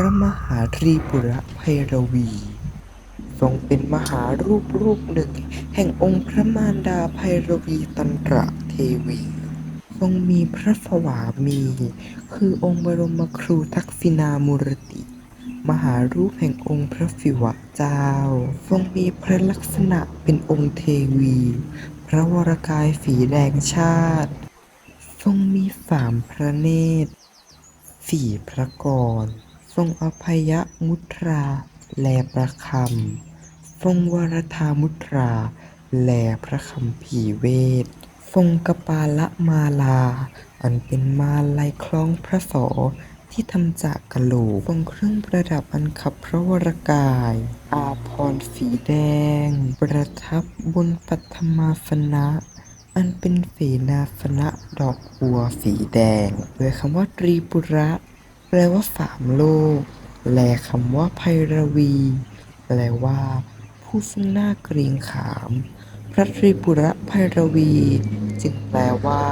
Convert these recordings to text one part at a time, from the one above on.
ระมหาตรีปุระไพรวี ทรงเป็นมหารูปรูปหนึ่ง แห่งองค์พระมารดาไพรวีตันตระเทวี ทรงมีพระสวามี คือองค์บรมครูทักษิณามุรติ มหารูปแห่งองค์พระศิวะเจ้า ทรงมีพระลักษณะเป็นองค์เทวี พระวรกายฝีแดงชาติ ทรงมีสามพระเนตรสี่พระกร ทรงอภัยมุตรา แลประคำ ทรงวรธามุตรา แลพระคำภีเวท ทรงกปาละมาลา อันเป็นมาลัยคล้องพระศอที่ทำจากกะโหลกทรงเครื่องประดับอันขับพระวรกาย อาพรสีแดง ประทับบนปัทมาสนะอันเป็นเสนาสนะดอกบัวสีแดงโดยคำว่าตรีปุระ ลว่าสามโลก แลคำว่าไพรวี แปลว่า ผู้ซึ่งหน้าเกรงขาม พระตรีปุระไพรวี จึงแปลว่า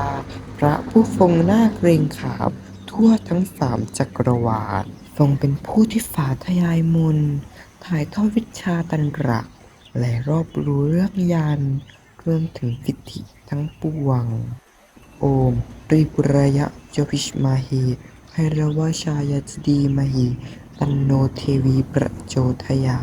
พระผู้ทรงหน้าเกรงขาม ทั่วทั้งสามจักรวาล ทรงเป็นผู้ที่ฝาทยายมนถ่ายทอดวิชาตันตระและรอบรู้เรื่องยันรวมถึงสิทธิทั้งปวง โอมตรีปุระยะจวิชมาหี ไพรวชายจดีมหิ ตันโนเทวีประโจทยา